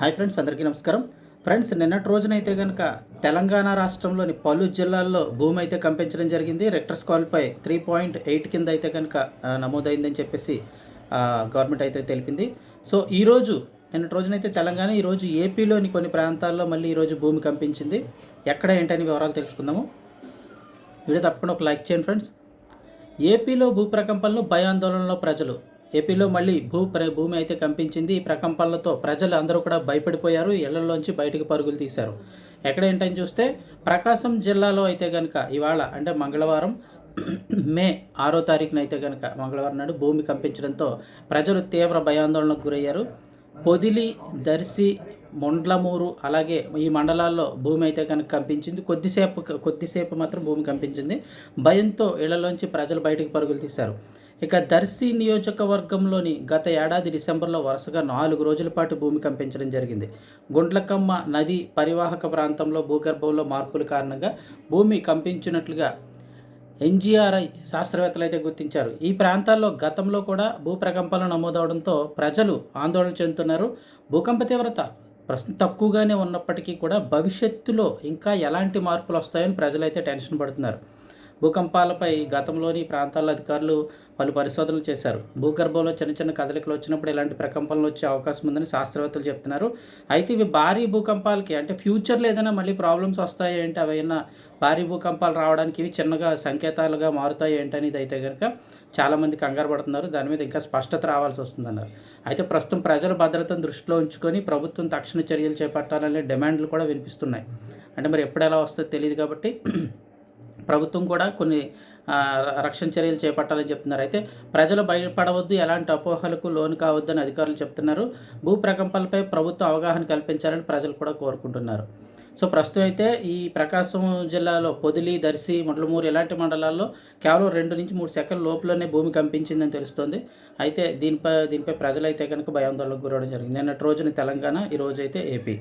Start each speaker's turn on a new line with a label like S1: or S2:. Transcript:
S1: Hi friends అందరికీ నమస్కారం. Friends నిన్నటి రోజునైతే కనుక తెలంగాణ రాష్ట్రంలోని పలు జిల్లాల్లో భూమి అయితే కంపించడం జరిగింది. రెక్టర్ స్కాల్పై త్రీ పాయింట్ ఎయిట్ కింద అయితే కనుక నమోదైందని చెప్పేసి గవర్నమెంట్ అయితే తెలిపింది. సో ఈరోజు నిన్నటి రోజునైతే తెలంగాణ ఈరోజు ఏపీలోని కొన్ని ప్రాంతాల్లో మళ్ళీ ఈరోజు భూమి కంపించింది. ఎక్కడ ఏంటని వివరాలు తెలుసుకుందాము. వీడియో తప్పకుండా ఒక లైక్ చేయండి ఫ్రెండ్స్. ఏపీలో భూ ప్రకంపనలు భయాందోళనలో ప్రజలు. ఏపీలో మళ్ళీ భూ ప్ర భూమి అయితే కంపించింది. ఈ ప్రకంపనలతో ప్రజలు అందరూ కూడా భయపడిపోయారు. ఇళ్ళలోంచి బయటకు పరుగులు తీశారు. ఎక్కడ ఏంటని చూస్తే ప్రకాశం జిల్లాలో అయితే కనుక ఇవాళ అంటే మంగళవారం మే ఆరో తారీఖున అయితే కనుక మంగళవారం నాడు భూమి కంపించడంతో ప్రజలు తీవ్ర భయాందోళనకు గురయ్యారు. పొదిలి దర్శి మొండ్లమూరు అలాగే ఈ మండలాల్లో భూమి అయితే కనుక కంపించింది. కొద్దిసేపు కొద్దిసేపు మాత్రం భూమి కంపించింది. భయంతో ఇళ్ళలోంచి ప్రజలు బయటకు పరుగులు తీశారు. ఇక దర్శి నియోజకవర్గంలోని గత ఏడాది డిసెంబర్లో వరుసగా నాలుగు రోజుల పాటు భూమి కంపించడం జరిగింది. గుండ్లకమ్మ నది పరివాహక ప్రాంతంలో భూగర్భంలో మార్పుల కారణంగా భూమి కంపించినట్లుగా ఎన్జీఆర్ఐ శాస్త్రవేత్తలు అయితే గుర్తించారు. ఈ ప్రాంతాల్లో గతంలో కూడా భూప్రకంపాలు నమోదవడంతో ప్రజలు ఆందోళన చెందుతున్నారు. భూకంప తీవ్రత ప్రస్తుతం తక్కువగానే ఉన్నప్పటికీ కూడా భవిష్యత్తులో ఇంకా ఎలాంటి మార్పులు వస్తాయని ప్రజలైతే టెన్షన్ పడుతున్నారు. భూకంపాలపై గతంలోని ప్రాంతాల అధికారులు పలు పరిశోధనలు చేశారు. భూగర్భంలో చిన్న చిన్న కదలికలు వచ్చినప్పుడు ఇలాంటి ప్రకంపనలు వచ్చే అవకాశం ఉందని శాస్త్రవేత్తలు చెప్తున్నారు. అయితే ఇవి భారీ భూకంపాలకి అంటే ఫ్యూచర్లో ఏదైనా మళ్ళీ ప్రాబ్లమ్స్ వస్తాయి ఏంటి? అవైనా భారీ భూకంపాలు రావడానికి ఇవి చిన్నగా సంకేతాలుగా మారుతాయి అనేది అయితే కనుక చాలామంది కంగారు పడుతున్నారు. దాని మీద ఇంకా స్పష్టత రావాల్సి వస్తుందన్నారు. అయితే ప్రస్తుతం ప్రజల భద్రతను దృష్టిలో ఉంచుకొని ప్రభుత్వం తక్షణ చర్యలు చేపట్టాలనే డిమాండ్లు కూడా వినిపిస్తున్నాయి. అంటే మరి ఎప్పుడు ఎలా వస్తుందో తెలియదు కాబట్టి ప్రభుత్వం కూడా కొన్ని రక్షణ చర్యలు చేపట్టాలని చెప్తున్నారు. అయితే ప్రజలు భయపడవద్దు ఎలాంటి అపోహలకు లోను కావద్దని అధికారులు చెప్తున్నారు. భూ ప్రకంపనలపై ప్రభుత్వం అవగాహన కల్పించాలని ప్రజలు కూడా కోరుకుంటున్నారు. సో ప్రస్తుతం అయితే ఈ ప్రకాశం జిల్లాలో పొదిలి దర్శి మొండలమూరు ఇలాంటి మండలాల్లో కేవలం రెండు నుంచి మూడు సెకండ్ల లోపలనే భూమి కంపించిందని తెలుస్తోంది. అయితే దీనిపై దీనిపై ప్రజలైతే కనుక భయాందోళనకు గురవడం జరిగింది. నిన్నటి రోజున తెలంగాణ ఈ రోజు అయితే ఏపీ.